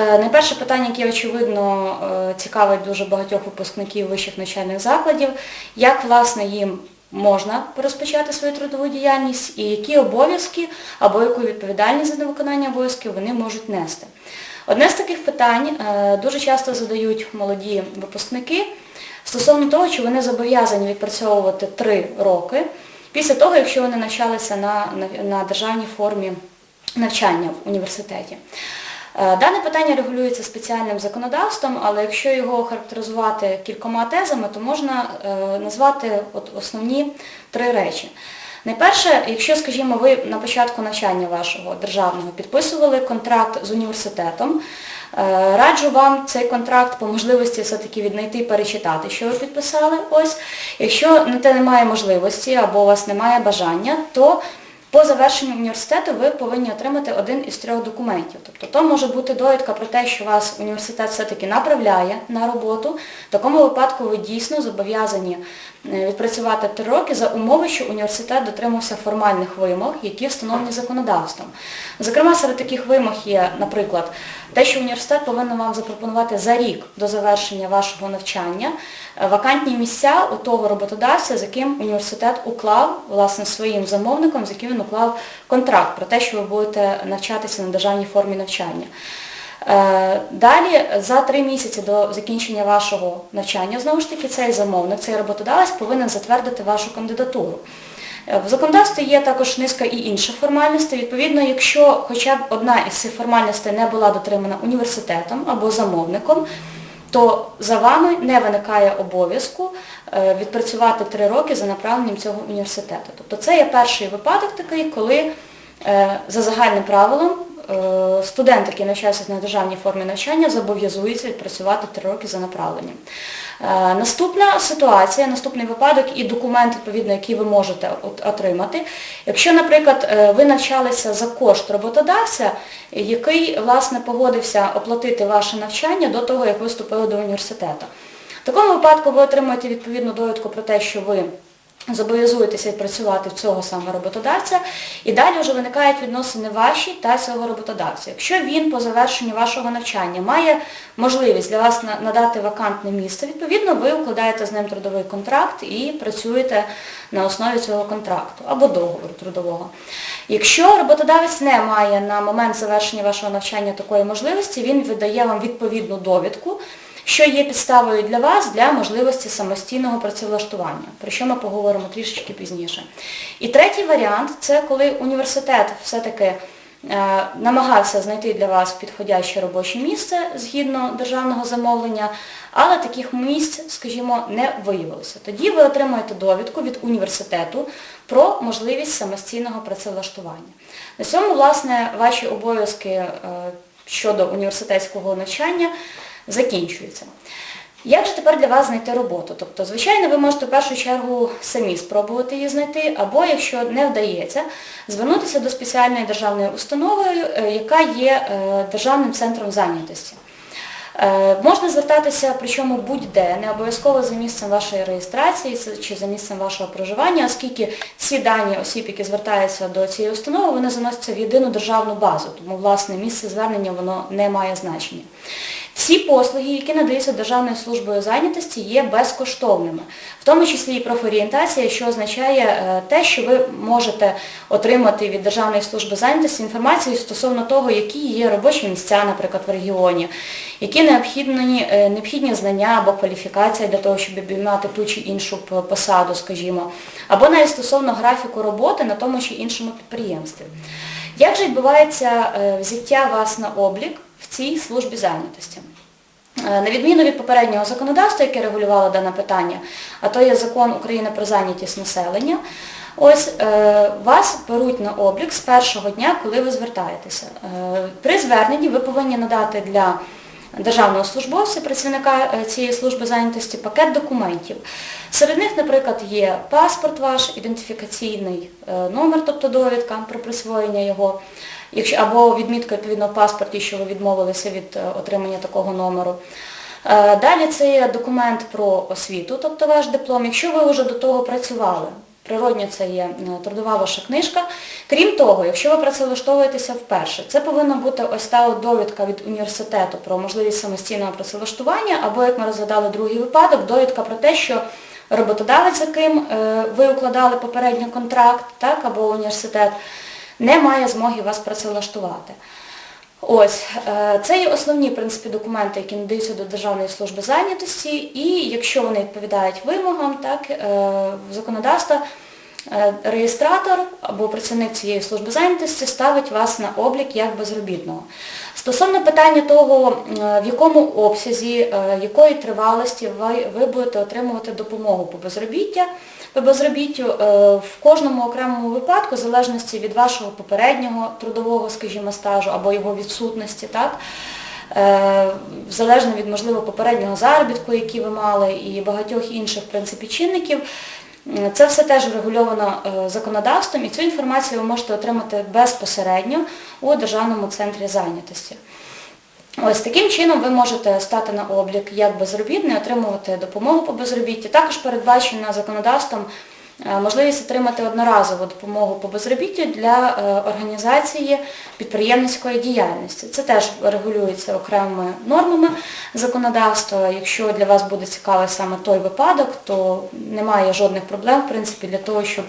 Е, Найперше питання, яке, очевидно, е, цікавить дуже багатьох випускників вищих навчальних закладів, як, власне, їм можна розпочати свою трудову діяльність і які обов'язки або яку відповідальність за невиконання обов'язків вони можуть нести. Одне з таких питань е, дуже часто задають молоді випускники стосовно того, чи вони зобов'язані відпрацьовувати три роки після того, якщо вони навчалися на, на, на державній формі навчання в університеті. Е, Дане питання регулюється спеціальним законодавством, але якщо його характеризувати кількома тезами, то можна е, назвати от основні три речі. Найперше, якщо, скажімо, ви на початку навчання вашого державного підписували контракт з університетом, е, раджу вам цей контракт по можливості все-таки віднайти і перечитати, що ви підписали. Ось. Якщо на те немає можливості або у вас немає бажання, то по завершенню університету ви повинні отримати один із трьох документів. Тобто то може бути довідка про те, що вас університет все-таки направляє на роботу. В такому випадку ви дійсно зобов'язані е, відпрацювати три роки за умови, що університет дотримався формальних вимог, які встановлені законодавством. Зокрема, серед таких вимог є, наприклад, те, що університет повинен вам запропонувати за рік до завершення вашого навчання е, вакантні місця у того роботодавця, з яким університет уклав, власне, своїм замовником, з яким він уклав контракт про те, що ви будете навчатися на державній формі навчання. Е, Далі, за три місяці до закінчення вашого навчання, знову ж таки, цей замовник, цей роботодавець повинен затвердити вашу кандидатуру. Е, В законодавстві є також низка і інших формальностей. Відповідно, якщо хоча б одна із цих формальностей не була дотримана університетом або замовником, то за вами не виникає обов'язку е, відпрацювати три роки за направленням цього університету. Тобто це є перший випадок такий, коли е, за загальним правилом студент, який навчається на державній формі навчання, зобов'язується відпрацювати три роки за направленням. Е, Наступна ситуація, наступний випадок і документ, відповідно, який ви можете отримати. Якщо, наприклад, е, ви навчалися за кошт роботодавця, який, власне, погодився оплатити ваше навчання до того, як ви вступили до університету. В такому випадку ви отримуєте відповідну довідку про те, що ви зобов'язуєтеся відпрацювати в цього саме роботодавця, і далі вже виникають відносини ваші та цього роботодавця. Якщо він по завершенню вашого навчання має можливість для вас надати вакантне місце, відповідно ви укладаєте з ним трудовий контракт і працюєте на основі цього контракту або договору трудового. Якщо роботодавець не має на момент завершення вашого навчання такої можливості, він видає вам відповідну довідку, що є підставою для вас для можливості самостійного працевлаштування, про що ми поговоримо трішечки пізніше. І третій варіант це коли університет все-таки е, намагався знайти для вас підходяще робоче місце згідно державного замовлення, але таких місць, скажімо, не виявилося. Тоді ви отримуєте довідку від університету про можливість самостійного працевлаштування. На цьому, власне, ваші обов'язки е, щодо університетського навчання закінчується. Як же тепер для вас знайти роботу? Тобто, звичайно, ви можете в першу чергу самі спробувати її знайти, або, якщо не вдається, звернутися до спеціальної державної установи, е, яка є е, державним центром зайнятості. Е, Можна звертатися, причому будь-де, не обов'язково за місцем вашої реєстрації чи за місцем вашого проживання, оскільки всі дані осіб, які звертаються до цієї установи, вони заносяться в єдину державну базу, тому, власне, місце звернення воно не має значення. Всі послуги, які надаються Державною службою зайнятості, є безкоштовними, в тому числі і профорієнтація, що означає е, те, що ви можете отримати від Державної служби зайнятості інформацію стосовно того, які є робочі місця, наприклад, в регіоні, які необхідні, е, необхідні знання або кваліфікація для того, щоб обіймати ту чи іншу посаду, скажімо, або навіть стосовно графіку роботи на тому чи іншому підприємстві. Як же відбувається е, взяття вас на облік цій службі зайнятості? Е, На відміну від попереднього законодавства, яке регулювало дане питання, а то є закон України про зайнятість населення, ось е, вас беруть на облік з першого дня, коли ви звертаєтеся. Е, При зверненні ви повинні надати для державного службовця, працівника цієї служби зайнятості, пакет документів. Серед них, наприклад, є паспорт ваш, ідентифікаційний номер, тобто довідка про присвоєння його, якщо, або відмітка відповідно в паспорті, що ви відмовилися від е, отримання такого номеру. Е, Далі це є документ про освіту, тобто ваш диплом. Якщо ви вже до того працювали, Природньо це є е, трудова ваша книжка. Крім того, якщо ви працевлаштовуєтеся вперше, це повинна бути ось та довідка від університету про можливість самостійного працевлаштування, або, як ми розглядали другий випадок, довідка про те, що роботодавець, яким ви укладали попередньо контракт, так, або університет, не має змоги вас працевлаштувати. Ось, е, це є основні принципі, документи, які надаються до Державної служби зайнятості, і якщо вони відповідають вимогам, так, е, законодавства, реєстратор або працівник цієї служби зайнятості ставить вас на облік як безробітного. Стосовно питання того, е, в якому обсязі, е, якої тривалості ви, будете отримувати допомогу по безробіття, по безробіттю е, в кожному окремому випадку, в залежності від вашого попереднього трудового, скажімо, стажу або його відсутності, так, е, залежно від, можливо, попереднього заробітку, який ви мали, і багатьох інших, в принципі, чинників, це все теж врегульовано е, законодавством, і цю інформацію ви можете отримати безпосередньо у Державному центрі зайнятості. Ось таким чином ви можете стати на облік як безробітний, отримувати допомогу по безробітті. Також передбачена законодавством можливість отримати одноразову допомогу по безробіттю для е, організації підприємницької діяльності. Це теж регулюється окремими нормами законодавства. Якщо для вас буде цікавий саме той випадок, то немає жодних проблем, в принципі, для того, щоб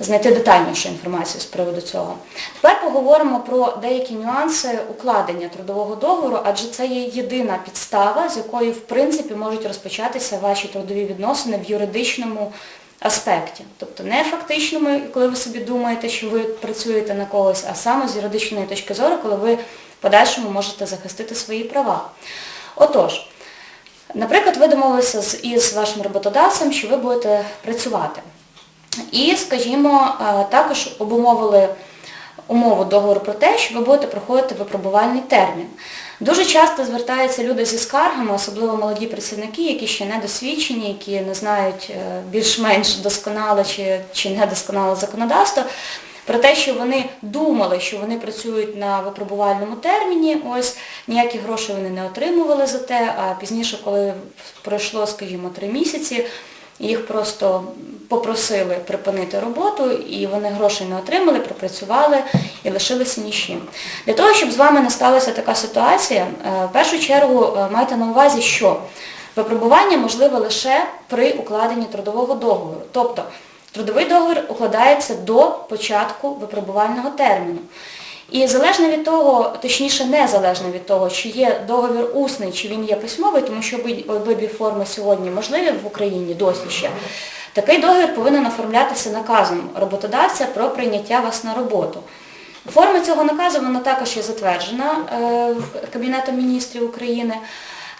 знайти детальнішу інформацію з приводу цього. Тепер поговоримо про деякі нюанси укладення трудового договору, адже це є єдина підстава, з якої в принципі можуть розпочатися ваші трудові відносини в юридичному аспекті. Тобто не фактичному, коли ви собі думаєте, що ви працюєте на когось, а саме з юридичної точки зору, коли ви в подальшому можете захистити свої права. Отож, наприклад, ви домовилися із вашим роботодавцем, що ви будете працювати. І, скажімо, е, також обумовили умову договору про те, що ви будете проходити випробувальний термін. Дуже часто звертаються люди зі скаргами, особливо молоді працівники, які ще не досвідчені, які не знають е, більш-менш досконало чи, чи недосконало законодавство, про те, що вони думали, що вони працюють на випробувальному терміні, ось ніяких грошей вони не отримували за те, а пізніше, коли пройшло, скажімо, три місяці, їх просто попросили припинити роботу, і вони грошей не отримали, пропрацювали і лишилися ні з чим. Для того, щоб з вами не сталася така ситуація, е, в першу чергу е, майте на увазі, що випробування можливе лише при укладенні трудового договору. Тобто трудовий договір укладається до початку випробувального терміну. І залежно від того, точніше незалежно від того, чи є договір усний, чи він є письмовий, тому що обидві- форми сьогодні можливі в Україні досі ще, такий договір повинен оформлятися наказом роботодавця про прийняття вас на роботу. Форма цього наказу вона також є затверджена е, Кабінетом міністрів України,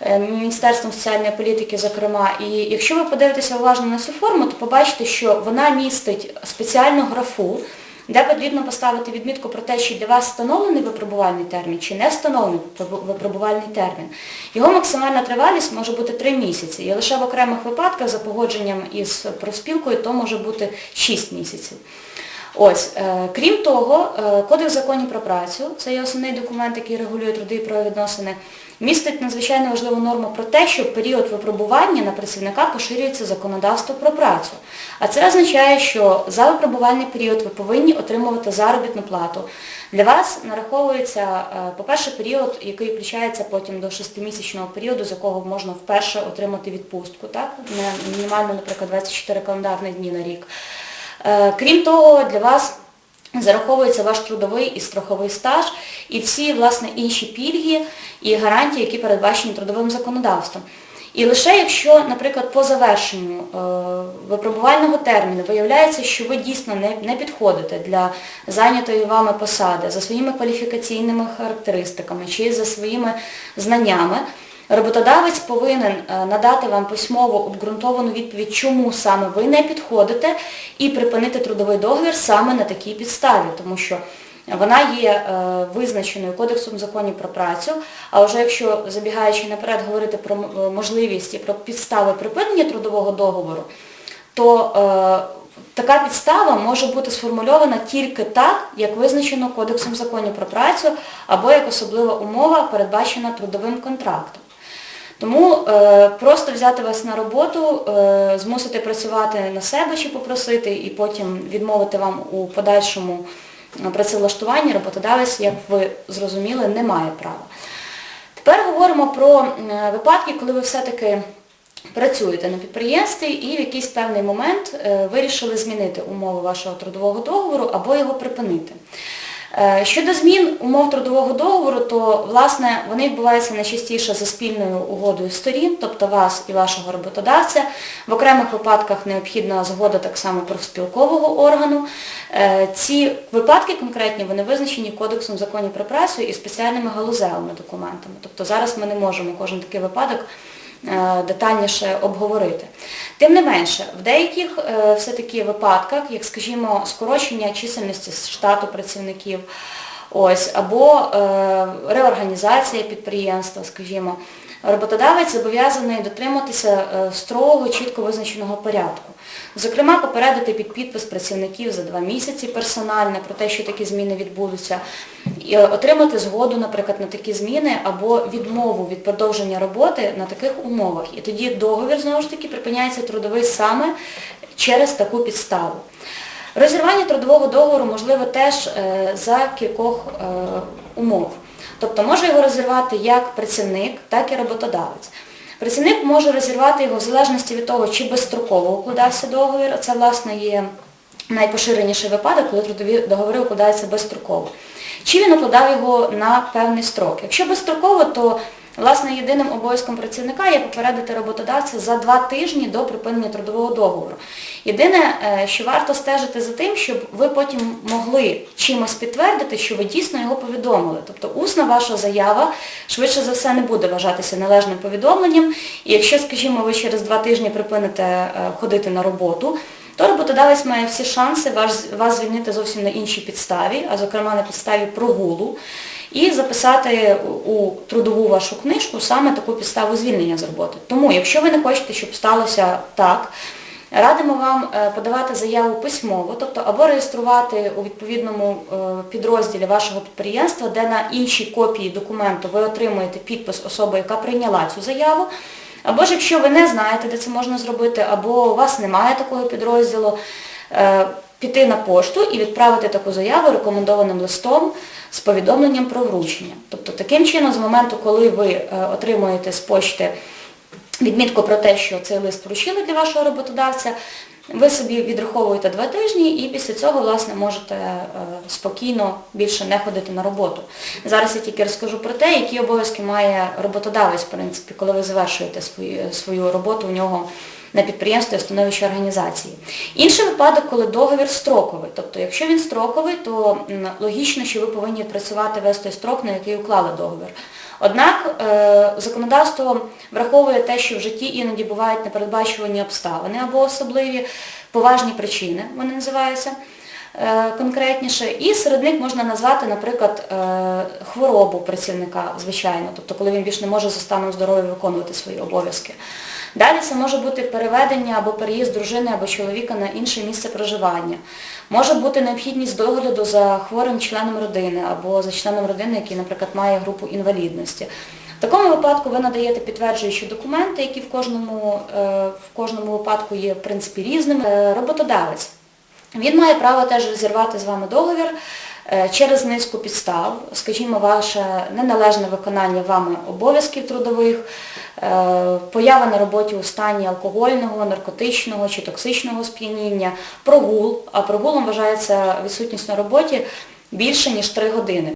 е, Міністерством соціальної політики, зокрема. І якщо ви подивитеся уважно на цю форму, то побачите, що вона містить спеціальну графу, де потрібно поставити відмітку про те, чи для вас встановлений випробувальний термін, чи не встановлений випробувальний термін. Його максимальна тривалість може бути 3 місяці, і лише в окремих випадках за погодженням із профспілкою то може бути 6 місяців. Ось, е, крім того, е, Кодекс законів про працю, це є основний документ, який регулює труди і правовідносини, містить надзвичайно важливу норму про те, що період випробування на працівника поширюється законодавство про працю. А це означає, що за випробувальний період ви повинні отримувати заробітну плату. Для вас нараховується, е, по-перше, період, який включається потім до шестимісячного періоду, з якого можна вперше отримати відпустку, так? Мінімально, наприклад, 24 календарні дні на рік. Е, Крім того, для вас зараховується ваш трудовий і страховий стаж і всі, власне, інші пільги і гарантії, які передбачені трудовим законодавством. І лише якщо, наприклад, по завершенню е, випробувального терміну виявляється, що ви дійсно не, підходите для зайнятої вами посади за своїми кваліфікаційними характеристиками чи за своїми знаннями, Роботодавець повинен е, надати вам письмово обґрунтовану відповідь, чому саме ви не підходите, і припинити трудовий договір саме на такій підставі, тому що вона є е, визначеною Кодексом законів про працю, а вже якщо, забігаючи наперед, говорити про е, можливість і про підстави припинення трудового договору, то е, така підстава може бути сформульована тільки так, як визначено Кодексом законів про працю, або як особлива умова, передбачена трудовим контрактом. Тому е, просто взяти вас на роботу, е, змусити працювати на себе чи попросити, і потім відмовити вам у подальшому е, працевлаштуванні роботодавець, як ви зрозуміли, не має права. Тепер говоримо про е, випадки, коли ви все-таки працюєте на підприємстві і в якийсь певний момент е, вирішили змінити умови вашого трудового договору або його припинити. Е, Щодо змін умов трудового договору, то власне вони відбуваються найчастіше за спільною угодою сторін, тобто вас і вашого роботодавця. В окремих випадках необхідна згода так само профспілкового органу. Е, Ці випадки конкретні вони визначені Кодексом законів про працю і спеціальними галузевими документами. Тобто зараз ми не можемо кожен такий випадок детальніше обговорити. Тим не менше, в деяких е, все-таки випадках, як скажімо, скорочення чисельності штату працівників, ось, або е, реорганізація підприємства, скажімо, роботодавець зобов'язаний дотриматися е, строго, чітко визначеного порядку. Зокрема, попередити під підпис працівників за два місяці персонально про те, що такі зміни відбудуться, і отримати згоду, наприклад, на такі зміни або відмову від продовження роботи на таких умовах. І тоді договір, знову ж таки, припиняється трудовий саме через таку підставу. Розірвання трудового договору можливо теж е, за кількох е, умов. Тобто може його розірвати як працівник, так і роботодавець. Працівник може розірвати його в залежності від того, чи безстроково укладався договір, це власне є найпоширеніший випадок, коли трудові договори укладаються безстроково. Чи він укладав його на певний строк. Якщо безстроково, то власне єдиним обов'язком працівника є попередити роботодавця за два тижні до припинення трудового договору. Єдине, е, що варто стежити за тим, щоб ви потім могли чимось підтвердити, що ви дійсно його повідомили. Тобто усна ваша заява швидше за все не буде вважатися належним повідомленням. І якщо, скажімо, ви через два тижні припините е, ходити на роботу, то роботодавець має всі шанси вас, вас звільнити зовсім на іншій підставі, а зокрема на підставі прогулу, і записати у трудову вашу книжку саме таку підставу звільнення з роботи. Тому, якщо ви не хочете, щоб сталося так, радимо вам е, подавати заяву письмово, тобто або реєструвати у відповідному е, підрозділі вашого підприємства, де на іншій копії документу ви отримуєте підпис особи, яка прийняла цю заяву. Або ж якщо ви не знаєте, де це можна зробити, або у вас немає такого підрозділу, е, піти на пошту і відправити таку заяву рекомендованим листом з повідомленням про вручення. Тобто таким чином, з моменту, коли ви е, отримуєте з почти відмітку про те, що цей лист вручили для вашого роботодавця, ви собі відраховуєте два тижні і після цього, власне, можете е, спокійно більше не ходити на роботу. Зараз я тільки розкажу про те, які обов'язки має роботодавець, в принципі, коли ви завершуєте свою, роботу у нього на підприємстві, установі чи організації. Інший випадок, коли договір строковий. Тобто, якщо він строковий, то логічно, що ви повинні працювати весь той строк, на який уклали договір. Однак е, законодавство враховує те, що в житті іноді бувають непередбачувані обставини або особливі поважні причини, вони називаються конкретніше. І серед них можна назвати, наприклад, е, хворобу працівника, звичайно, тобто коли він більш не може за станом здоров'я виконувати свої обов'язки. Далі це може бути переведення або переїзд дружини або чоловіка на інше місце проживання. Може бути необхідність догляду за хворим членом родини або за членом родини, який, наприклад, має групу інвалідності. В такому випадку ви надаєте підтверджуючі документи, які в кожному, е, в кожному випадку є в принципі різними. Е, Роботодавець. Він має право теж розірвати з вами договір е, через низку підстав, скажімо, ваше неналежне виконання вами обов'язків трудових, е, поява на роботі у стані алкогольного, наркотичного чи токсичного сп'яніння, прогул, а прогулом вважається відсутність на роботі більше, ніж 3 години.